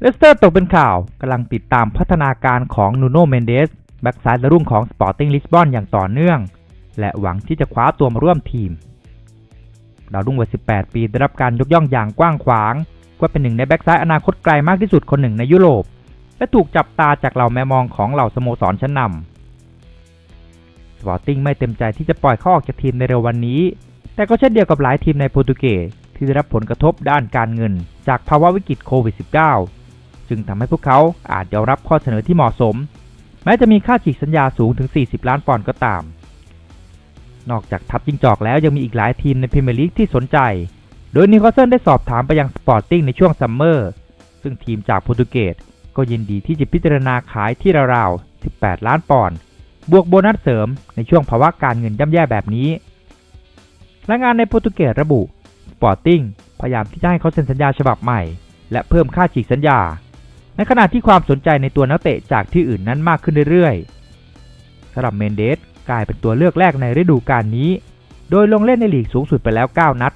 เลสเตอร์ตกเป็นข่าวกำลังติดตามพัฒนาการของนูโนเมนเดสแบ็กซ้ายและรุ่งของสปอร์ติ้งลิสบอนอย่างต่อเนื่อง และหวังที่จะคว้าตัวมาร่วมทีมดาวรุ่งวัย 18 ปีได้รับการยกย่องอย่างกว้างขวาง ว่าเป็นหนึ่งในแบ็กซ้ายอนาคตไกลมากที่สุดคนหนึ่งในยุโรป และถูกจับตาจากเหล่าแมมองของเหล่าสโมสรชั้นนำสปอร์ติ้งไม่เต็มใจที่จะปล่อยเขาออกจากทีมในเร็ววันนี้ แต่ก็เช่นเดียวกับหลายทีมในโปรตุเกสที่ได้รับผลกระทบด้านการเงิน จากภาวะวิกฤตโควิด -19 จึงทำให้พวกเขาอาจยอมรับข้อเสนอที่เหมาะสม แม้จะมีค่าฉีกสัญญาสูงถึง 40 ล้านปอนด์ก็ตาม นอกจากทัพจิงจอกแล้วยังมีอีกหลายทีมในพรีเมียร์ลีกที่สนใจ โดยนิวคาสเซิลได้สอบถามไปยังสปอร์ติ้งในช่วงซัมเมอร์ ซึ่งทีมจากโปรตุเกสก็ยินดีที่จะพิจารณาขายที่ราวๆ 18 ล้านปอนด์ บวกโบนัสเสริมในช่วงภาวะการเงินย่ำแย่แบบนี้รายงานในโปรตุเกสระบุ สปอร์ติ้งพยายามที่จะให้เขาเซ็นสัญญาฉบับใหม่ และเพิ่มค่าฉีกสัญญา ในขณะที่ความสนใจในตัวนักเตะจากที่อื่นนั้นมากขึ้นเรื่อยๆสำหรับเมนเดสกลายเป็นตัวเลือกแรกในฤดูกาลนี้ โดยลงเล่นในลีกสูงสุดไปแล้ว 9 นัด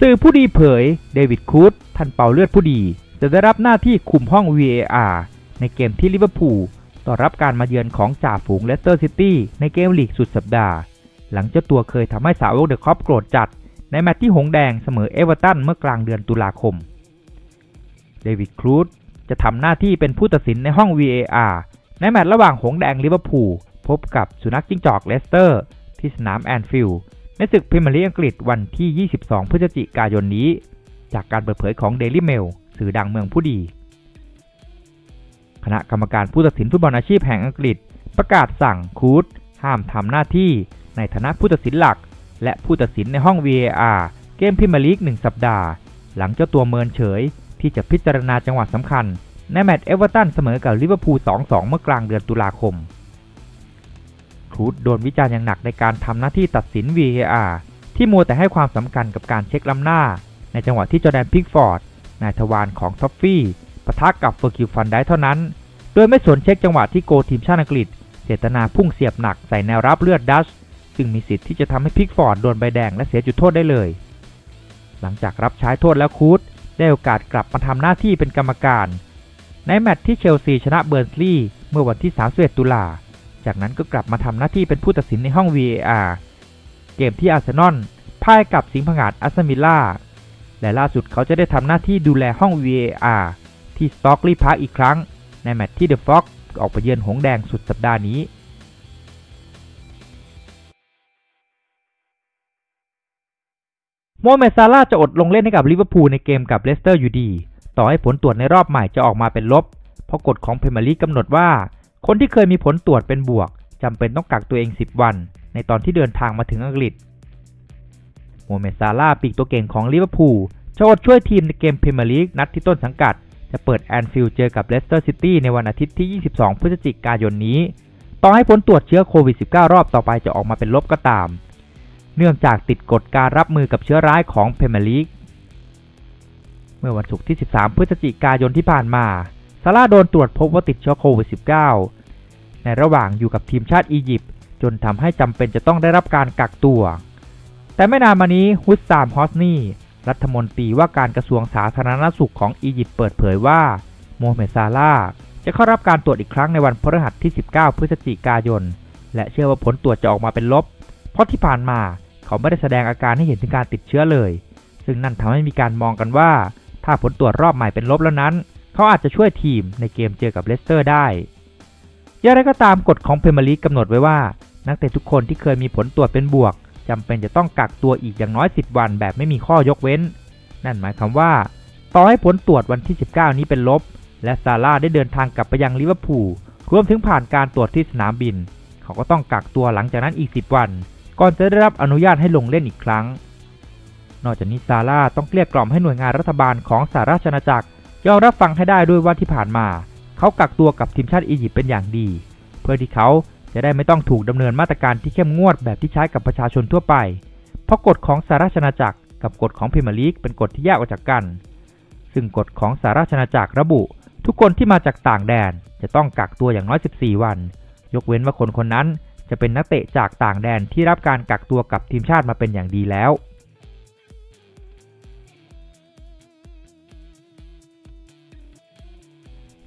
สื่อผู้ดีเผย เดวิดคูดท่านเป่าเลือดผู้ดี จะได้รับหน้าที่คุมห้อง VAR ในเกมที่ลิเวอร์พูลต่อรับการมาเยือนของจ่าฝูงเลสเตอร์ซิตี้ในเกมลีกสุดสัปดาห์ หลังเจ้าตัวเคยทำให้สาวกเดอะคอปโกรธจัด ในแมตช์ที่หงแดงเสมอเอเวอร์ตันเมื่อกลางเดือนตุลาคม เดวิดครูดจะทำหน้าที่เป็นผู้ตัดสินในห้อง VAR ในแมตช์ระหว่างหงแดงลิเวอร์พูลพบกับสุนัขจิ้งจอกเลสเตอร์ ที่สนามแอนฟิลด์ในศึกพรีเมียร์ลีกอังกฤษวันที่ 22 พฤศจิกายนนี้ จากการเปิดเผยของ Daily Mail สื่อดังเมืองผู้ดี คณะกรรมการผู้ตัดสินฟุตบอลอาชีพแห่งอังกฤษ ประกาศสั่งคูดห้ามทำหน้าที่ ในฐานะผู้ตัดสินหลัก และผู้ตัดสินในห้อง VAR เกมพรีเมียร์ลีก 1 สัปดาห์ หลังเจ้าตัวเมินเฉย ที่จะพิจารณาจังหวะสำคัญ ในแมตช์เอเวอร์ตันเสมอกับลิเวอร์พูล 2-2 เมื่อกลางเดือนตุลาคมครูดโดนวิจารณ์อย่างหนักในการทำหน้าที่ตัดสิน VAR ที่มัวแต่ให้ความสำคัญกับการเช็คล้ำหน้า ในจังหวะที่จอแดนพิกฟอร์ดนายทวารของท็อฟฟี่ปะทะกับเฟอร์กิวฟันได้เท่านั้น โดยไม่สนเช็คจังหวะที่โกทีมชาติอังกฤษ เจตนาพุ่งเสียบหนักใส่แนวรับเลือดดัช ซึ่งมีสิทธิ์ที่จะทำให้พิกฟอร์ดโดนใบแดงและเสียจุดโทษได้เลย หลังจากรับใช้โทษแล้วคูดได้โอกาสกลับมาทำหน้าที่เป็นกรรมการ ในแมตช์ที่เชลซีชนะเบิร์นสลีย์เมื่อวันที่ 31 ตุลา จากนั้นก็กลับมาทำหน้าที่เป็นผู้ตัดสินในห้อง VAR เกมที่อาร์เซนอลพ่ายกับสิงห์ผงาดอัสมิลล่า และล่าสุดเขาจะได้ทำหน้าที่ดูแลห้อง VAR ที่สต็อกลีพาร์คอีกครั้ง ในแมตช์ที่เดอะฟ็อกออกไปเยือนหงแดงสุดสัปดาห์นี้ โมเมซาร่าจะอดลงเล่นให้กับลิเวอร์พูลในเกมกับเลสเตอร์อยู่ดี ต่อให้ผลตรวจในรอบใหม่จะออกมาเป็นลบ เพราะกฎของพรีเมียร์ลีกกำหนดว่า คนที่เคยมีผลตรวจเป็นบวกจำเป็นต้องกักตัวเอง 10 วัน ในตอนที่เดินทางมาถึงอังกฤษ โมเมซาร่าปีกตัวเก่งของลิเวอร์พูลจะอดช่วยทีมในเกมพรีเมียร์ลีกนัดที่ต้นสังกัด จะเปิดแอนฟิลด์เจอกับเลสเตอร์ซิตี้ในวันอาทิตย์ที่ 22 พฤศจิกายนนี้ ต่อให้ผลตรวจเชื้อโควิด -19 รอบต่อไปจะออกมาเป็นลบก็ตาม เนื่องจากติดกฎการรับมือกับเชื้อร้ายของพรีเมีลีกเมื่อวันศุกร์ที่ 13 พฤศจิกายนที่ผ่านมาซาร่าโดนตรวจพบว่าติดเชื้อโควิด -19 ในระหว่างอยู่กับทีมชาติอียิปต์จนทำให้จำเป็นจะต้องได้รับการกักตัว แต่ไม่นานมานี้ฮุสซามฮอสนีรัฐมนตรีว่าการกระทรวงสาธารณสุขของอียิปต์เปิดเผยว่าโมฮัมเหม็ดซาร่าจะเข้ารับการตรวจอีกครั้งในวันพฤหัสที่ 19 พฤศจิกายน และเชื่อว่าผลตรวจจะออกมาเป็นลบ เพราะที่ผ่านมาเขาไม่ได้แสดงอาการให้เห็นถึงการติดเชื้อเลย ซึ่งนั่นทำให้มีการมองกันว่า ถ้าผลตรวจรอบใหม่เป็นลบแล้วนั้น เขาอาจจะช่วยทีมในเกมเจอกับเลสเตอร์ได้อย่างไรก็ตามกฎของเพเมียร์ลีกกำหนดไว้ว่า นักเตะทุกคนที่เคยมีผลตรวจเป็นบวกจำเป็นจะต้องกักตัวอีกอย่างน้อย 10 วันแบบไม่มีข้อยกเว้น นั่นหมายความว่า ต่อให้ผลตรวจวันที่ 19 นี้เป็นลบ และซาร่าได้เดินทางกลับไปยังลิเวอร์พูลรวมถึงผ่านการตรวจที่สนามบิน เขาก็ต้องกักตัวหลังจากนั้นอีก 10 วัน ก่อนจะได้รับอนุญาตให้ลงเล่นอีกครั้ง นอกจากนี้ซาร่าต้องเกลี้ยกล่อมให้หน่วยงานรัฐบาลของสหราชอาณาจักรยอมรับฟังให้ได้ด้วยว่าที่ผ่านมา เขากักตัวกับทีมชาติอียิปต์เป็นอย่างดี เพื่อที่เขาจะได้ไม่ต้องถูกดำเนินมาตรการที่เข้มงวดแบบที่ใช้กับประชาชนทั่วไป เพราะกฎของสหราชอาณาจักรกับกฎของพรีเมียร์ลีกเป็นกฎที่แยกออกจากกัน ซึ่งกฎของสหราชอาณาจักรระบุ ทุกคนที่มาจากต่างแดนจะต้องกักตัวอย่างน้อย 14 วัน ยกเว้นว่าคนคนนั้น จะเป็นนักเตะจากต่างแดนที่รับการกักตัวกับทีมชาติมาเป็นอย่างดีแล้ว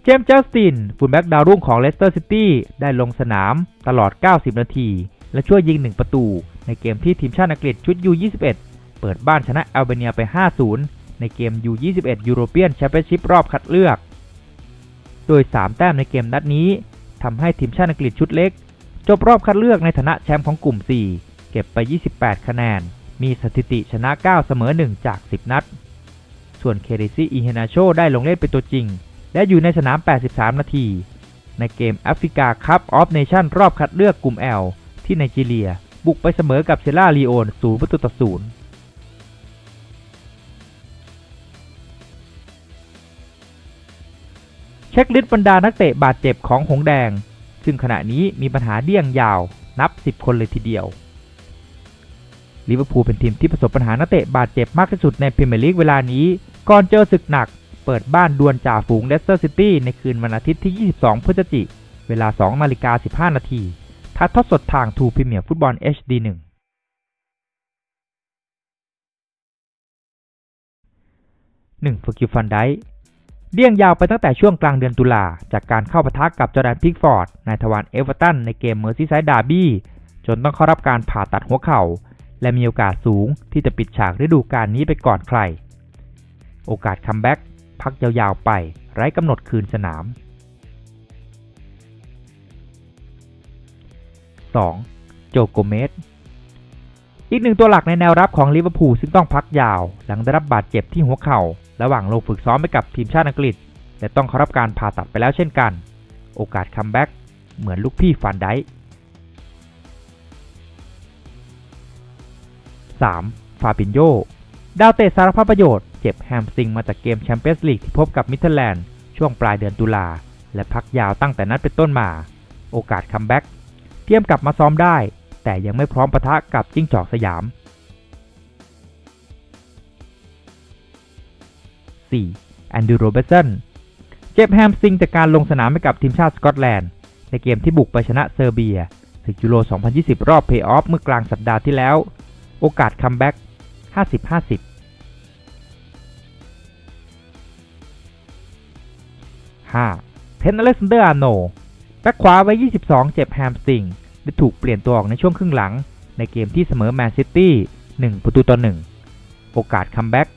เจมส์จัสตินฟุตแบ็กดาวรุ่งของเลสเตอร์ซิตี้ได้ลงสนามตลอด 90 นาที และช่วยยิง 1 ประตู ในเกมที่ทีมชาติอังกฤษชุด U21 เปิดบ้านชนะอัลเบเนียไป 5-0 ในเกม U21 ยูโรเปียนแชมเปี้ยนชิพรอบคัดเลือก โดย 3 แต้มในเกมนัดนี้ทำให้ทีมชาติอังกฤษชุดเล็ก จบรอบคัดเลือกในฐานะแชมป์ของกลุ่ม 4 เก็บไป 28 คะแนน มีสถิติชนะ 9 เสมอ 1 จาก 10 นัด ส่วนเคเดซี่อีเฮนาโชได้ลงเล่นเป็นตัวจริง และอยู่ในสนาม 83 นาที ในเกมแอฟริกาคัพออฟเนชั่นรอบคัดเลือกกลุ่ม L ที่ไนจีเรีย บุกไปเสมอกับเซราลีโอน0ประตูต่อ0เช็คลิสต์บรรดานักเตะบาดเจ็บของหงแดง ซึ่งขณะนี้มีปัญหาเดี่ยงยาวนับ 10 คนเลยทีเดียวลิเวอร์พูลเป็นทีมที่ประสบปัญหานักเตะบาดเจ็บมากที่สุดในพรีเมียร์ลีกเวลานี้ ก่อนเจอศึกหนัก เปิดบ้านดวลจ่าฝูงเลสเตอร์ซิตี้ในคืนวันอาทิตย์ที่ 22 พฤศจิกายนเวลา 2 นาฬิกา 15 นาทีทัดทอดสดทางทูพรีเมียร์ฟุตบอล HD 1 1ฟอร์กิวฟันได เลี่ยงยาวไปตั้งแต่ช่วงกลางเดือนตุลาจากการเข้าปะทะกับจอแดนพิกฟอร์ดนายทวารเอเวอร์ตันในเกมเมอร์ซีไซด์ดาร์บี้จนต้องเข้ารับการผ่าตัดหัวเข่า และมีโอกาสสูงที่จะปิดฉากฤดูกาลนี้ไปก่อนใคร โอกาสคัมแบ็กพักยาวๆไป ไร้กำหนดคืนสนาม 2. โจโกเมส อีกหนึ่งตัวหลักในแนวรับของลิเวอร์พูลซึ่งต้องพักยาว หลังได้รับบาดเจ็บที่หัวเข่า ระหว่างลงฝึกซ้อมไปกับทีมชาติอังกฤษ และต้องเข้ารับการผ่าตัดไปแล้วเช่นกัน โอกาสคัมแบ็กเหมือนลูกพี่ฟันได 3. ฟาบินโยดาวเตะสารพัดประโยชน์เจ็บแฮมสติงมาจากเกมแชมเปี้ยนส์ลีกที่พบกับมิทเทอร์แลนด์ช่วงปลายเดือนตุลา และพักยาวตั้งแต่นั้นเป็นต้นมา โอกาสคัมแบ็กเตรียมกลับมาซ้อมได้ แต่ยังไม่พร้อมปะทะกับจิ้งจอกสยาม 4. แอนดูโรเบสันเจ็บแฮมสิงจากการลงสนามให้กับทีมชาติสกอตแลนด์ ในเกมที่บุกไปชนะเซอร์เบียศึกยูโร 2020 รอบเพย์ออฟเมื่อกลางสัปดาห์ที่แล้ว โอกาสคัมแบ็ก50-50 5. เทนอเลสเดอร์อาโนแบ็กขวาไว้ 22 เจ็บแฮมสติง ได้ถูกเปลี่ยนตัวออกในช่วงครึ่งหลัง ในเกมที่เสมอแมนซิตี้1ประตูต่อ1โอกาสคัมแบ็ก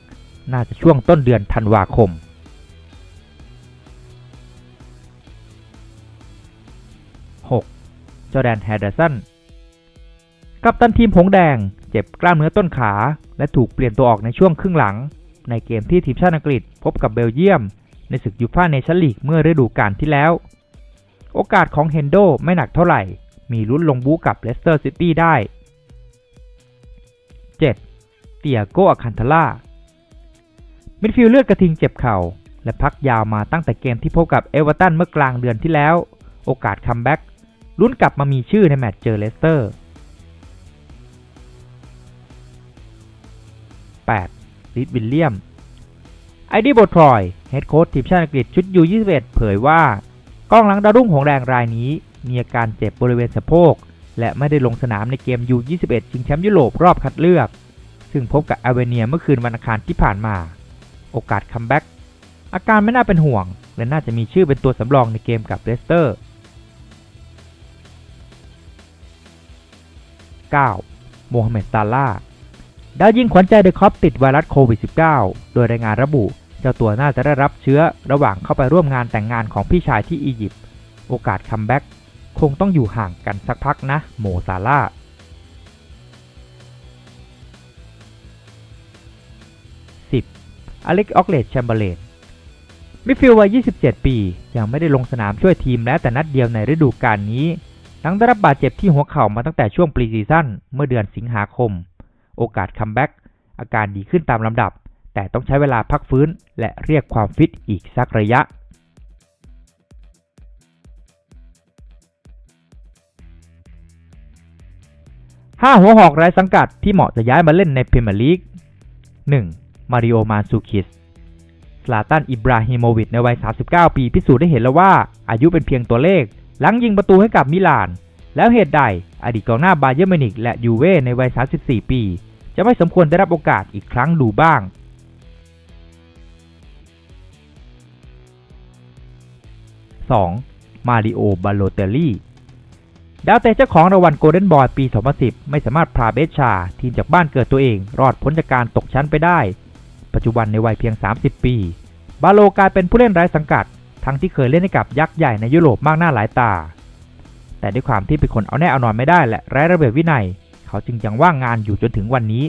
น่าจะช่วงต้นเดือนธันวาคม 6. จอแดนแฮดเดอร์สันกัปตันทีมผงแดงเจ็บกล้ามเนื้อต้นขา และถูกเปลี่ยนตัวออกในช่วงครึ่งหลัง ในเกมที่ทีมชาติอังกฤษพบกับเบลเยียม ในศึกยูฟ่าเนชั่นลีกเมื่อฤดูกาลที่แล้ว โอกาสของเฮนโดไม่หนักเท่าไหร่ มีลุ้นลงบู๊กับเลสเตอร์ซิตี้ได้ 7. เตียโกอาคันทาล่ามิดฟิลด์เลือดกระทิงเจ็บเข่า และพักยาวมาตั้งแต่เกมที่พบกับเอเวอร์ตันเมื่อกลางเดือนที่แล้ว โอกาสคัมแบ็กลุ้นกลับมามีชื่อในแมตช์เจอเลสเตอร์ 8. ลิดวิลเลียมไอดีโบทรอยเฮดโค้ชทีมชาติอังกฤษชุดยู21เผยว่ากองหลังดาวรุ่งของแดงรายนี้ มีอาการเจ็บบริเวณสะโพก และไม่ได้ลงสนามในเกมยู21 ชิงแชมป์ยุโรปรอบคัดเลือก ซึ่งพบกับอเวเนียเมื่อคืนวันอังคารที่ผ่านมา โอกาสคัมแบ็กอาการไม่น่าเป็นห่วง และน่าจะมีชื่อเป็นตัวสำรองในเกมกับเลสเตอร์ 9. โมฮัมเหม็ดซาลาดาวยิงขวัญใจเดอะคอปติดไวรัสโควิด -19 โดยรายงานระบุ เจ้าตัวน่าจะได้รับเชื้อระหว่างเข้าไปร่วมงานแต่งงานของพี่ชายที่อียิปต์ โอกาสคัมแบ็ก คงต้องอยู่ห่างกันสักพักนะ โมซาลาห์ 10. อเล็กออกเลดแชมเบอร์เลนมิดฟิลด์วัย 27 ปี ยังไม่ได้ลงสนามช่วยทีมแม้แต่นัดเดียวในฤดูกาลนี้หลังได้รับบาดเจ็บที่หัวเข่ามาตั้งแต่ช่วงปรีซีซั่นเมื่อเดือนสิงหาคม โอกาสคัมแบ็กอาการดีขึ้นตามลำดับ แต่ต้องใช้เวลาพักฟื้นและเรียกความฟิตอีกสักระยะ ห้าหัวหอกไร้สังกัดที่เหมาะจะย้ายมาเล่นในพรีเมียร์ลีก 1. มาริโอ มาซูคิสสลาตัน อิบราฮิโมวิชในวัย 39 ปี พิสูจน์ได้เห็นแล้วว่า อายุเป็นเพียงตัวเลข หลังยิงประตูให้กับมิลาน แล้วเหตุใดอดีตกองหน้าบาเยอร์มินิกและยูเว่ในวัย 34 ปี จะไม่สมควรได้รับโอกาสอีกครั้งดูบ้าง 2. มาริโอบาโลเตลลี่ ดาวเตะเจ้าของรางวัลโกลเด้นบอยปี 2010 ไม่สามารถพาเบสชา ทีมจากบ้านเกิดตัวเอง รอดพ้นจากการตกชั้นไปได้ ปัจจุบันในวัยเพียง 30 ปี บาโลกลายเป็นผู้เล่นไร้สังกัด ทั้งที่เคยเล่นให้กับยักษ์ใหญ่ในยุโรปมากหน้าหลายตา แต่ด้วยความที่เป็นคนเอาแน่เอานอนไม่ได้และไร้ระเบียบวินัย เขาจึงยังว่างงานอยู่จนถึงวันนี้